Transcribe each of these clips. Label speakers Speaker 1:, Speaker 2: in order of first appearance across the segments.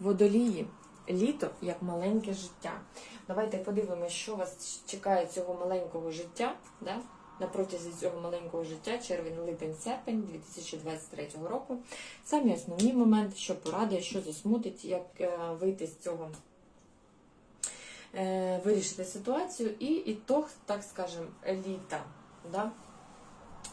Speaker 1: Водолії, літо як маленьке життя. Давайте подивимося, що вас чекає цього маленького життя. Да? На протязі цього маленького життя, червень, липень, серпень 2023 року. Самі основні моменти, що порадує, що засмутить, як е, вийти з цього, е, вирішити ситуацію, і ітог, так скажемо, літа. Да?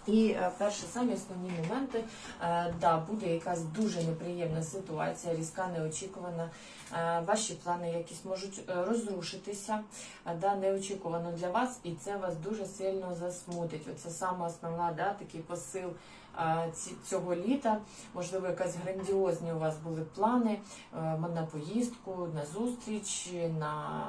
Speaker 1: І е, перші самі основні моменти, е, да, буде якась дуже неприємна ситуація, різка, неочікувана. Е, Ваші плани якісь можуть розрушитися, да, неочікувано для вас, і це вас дуже сильно засмутить. Оце саме основна, да, такий посил цього літа. Можливо, якась грандіозні у вас були плани на поїздку, на зустріч, на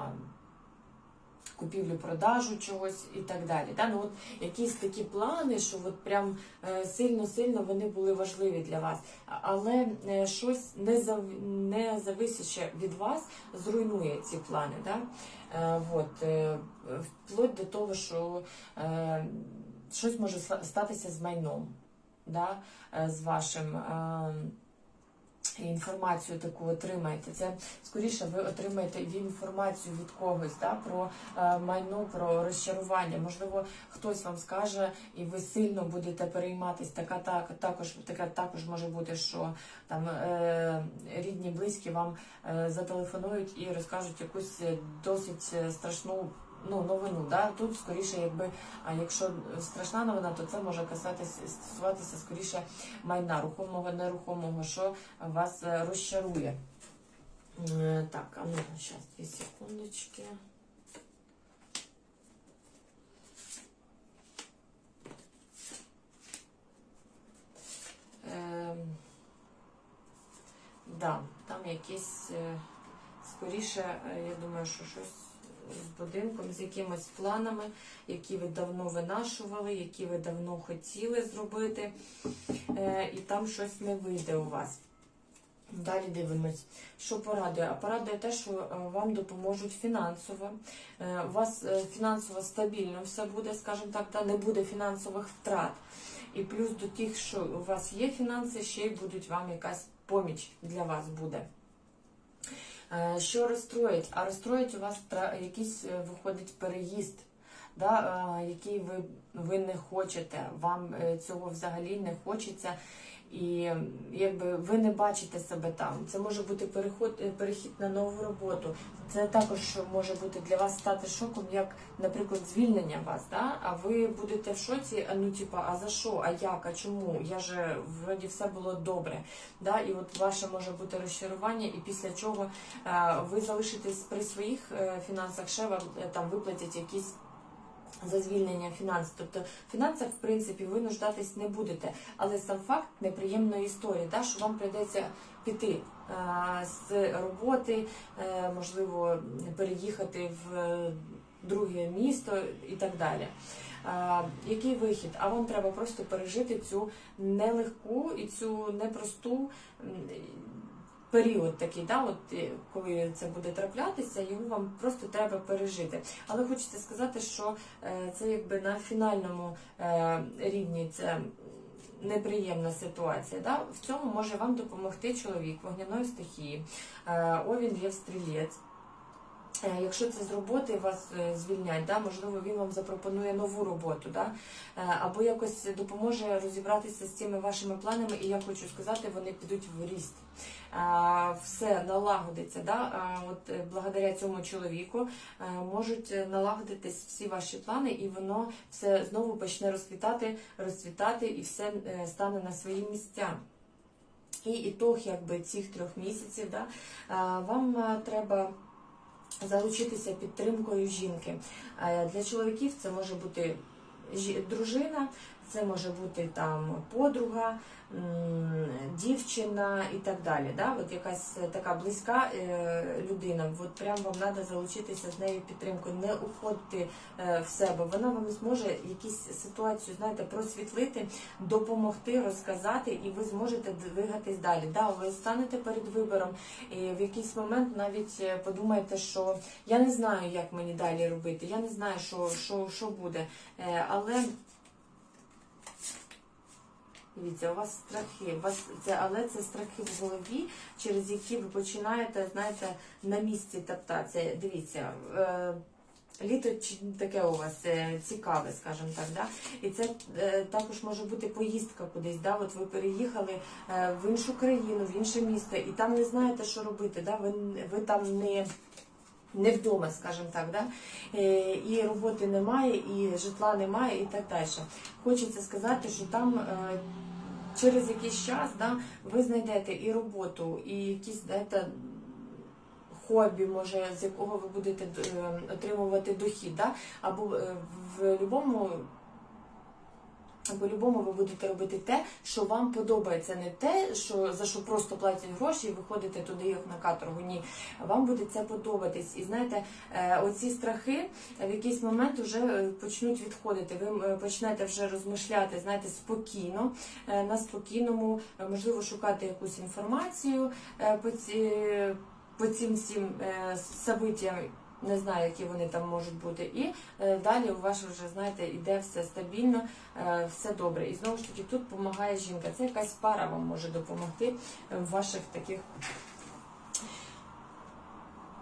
Speaker 1: купівлю-продажу чогось і так далі. Да? Ну, от якісь такі плани, що от прям е, сильно-сильно вони були важливі для вас. Але е, щось не, зав... не зависяще від вас зруйнує ці плани. Да? Е, от, вплоть до того, що щось може ста- статися з майном, да? з вашим. Інформацію таку отримаєте. Це скоріше ви отримаєте інформацію від когось да, про е, майно, про розчарування. Можливо, хтось вам скаже, і ви сильно будете перейматись. Така так також така також може бути, що там е, рідні, близькі вам е, зателефонують і розкажуть якусь досить страшну. Ну, новину, да? тут скоріше, якби, а якщо страшна новина, то це може касатися стосуватися скоріше майна, рухомого, нерухомого, що вас е, розчарує. Е, Так, а ну, зараз, дві секундочки. Ем, да, там якісь, е, скоріше, е, я думаю, що щось з будинком, з якимись планами, які ви давно винашували, які ви давно хотіли зробити, е, і там щось не вийде у вас. Далі дивимось, що порадує. А порадує те, що е, вам допоможуть фінансово. Е, У вас фінансово стабільно все буде, скажімо так, та не буде фінансових втрат. І плюс до тих, що у вас є фінанси, ще й будуть вам якась поміч для вас буде. Е, Що розстроїть? А розстроїть у вас якийсь е, виходить переїзд, да, е, який ви, ви не хочете, вам е, цього взагалі не хочеться. І якби ви не бачите себе там. Це може бути переход, е, перехід на нову роботу. Це також може бути для вас стати шоком, як, наприклад, звільнення вас. Да? А ви будете в шоці, ну типа, а за що, а як, а чому? Я же вроді все було добре. Да? І от ваше може бути розчарування, і після чого ви залишитесь при своїх фінансах, ще вам там виплатять якісь. За звільнення фінансів. Тобто в фінансах, в принципі, ви нуждатись не будете. Але сам факт неприємної історії, да, що вам прийдеться піти е, з роботи, е, можливо, переїхати в е, друге місто і так далі. Е, який вихід? А вам треба просто пережити цю нелегку і цю непросту. Період такий, да, от е, коли це буде траплятися, його вам просто треба пережити. Але хочеться сказати, що е, це якби на фінальному е, рівні це неприємна ситуація. Да? В цьому може вам допомогти чоловік вогняної стихії, овін є стрілець. Е, Якщо це з роботи вас е, звільнять, да, можливо, він вам запропонує нову роботу, да, е, або якось допоможе розібратися з цими вашими планами, і я хочу сказати, вони підуть в ріст. Все налагодиться. Да? От благодаря цьому чоловіку можуть налагодитись всі ваші плани, і воно все знову почне розквітати, розцвітати, і все стане на свої місця. І ітог якби цих трьох місяців, да, вам треба залучитися підтримкою жінки. Е, Для чоловіків це може бути дружина, це може бути там подруга, дівчина і так далі. Да? От якась така близька е, людина. От прям вам треба залучитися з нею підтримкою, не уходити е, в себе. Вона вам зможе якісь ситуацію, знаєте, просвітлити, допомогти, розказати, і ви зможете двигатись далі. Да? Ви станете перед вибором, і в якийсь момент навіть е, подумаєте, що я не знаю, як мені далі робити, я не знаю, що, що, що буде. Але Дивіться, у вас страхи, у вас це, але це страхи в голові, через які ви починаєте, знаєте, на місці топтатися. Дивіться, е, літо таке у вас е, цікаве, скажімо так, да? І це е, також може бути поїздка кудись. Да? От ви переїхали е, в іншу країну, в інше місто, і там не знаєте, що робити. Да? Ви, ви там не. Не вдома, скажімо так, да? Е, і роботи немає, і житла немає, і так далі. Хочеться сказати, що там е, через якийсь час да, ви знайдете і роботу, і якісь знаєте, хобі, може, з якого ви будете е, отримувати дохід, да? або в будь-якому по-любому ви будете робити те, що вам подобається, не те, що за що просто платять гроші і ви туди як на каторгу. Ні, вам буде це подобатись. І знаєте, е, оці страхи в якийсь момент вже е, почнуть відходити. Ви е, почнете вже розмишляти, знаєте, спокійно, на спокійному, можливо, шукати якусь інформацію по ці. По цим всім событиям, не знаю, які вони там можуть бути, і е, далі у вас вже знаєте іде все стабільно, е, все добре. І знову ж таки тут допомагає жінка. Це якась пара вам може допомогти в ваших таких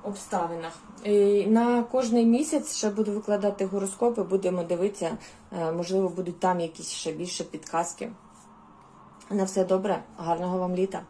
Speaker 1: обставинах. І на кожний місяць ще буду викладати гороскопи, будемо дивитися, е, можливо, будуть там якісь ще більше підказки. На все добре, гарного вам літа!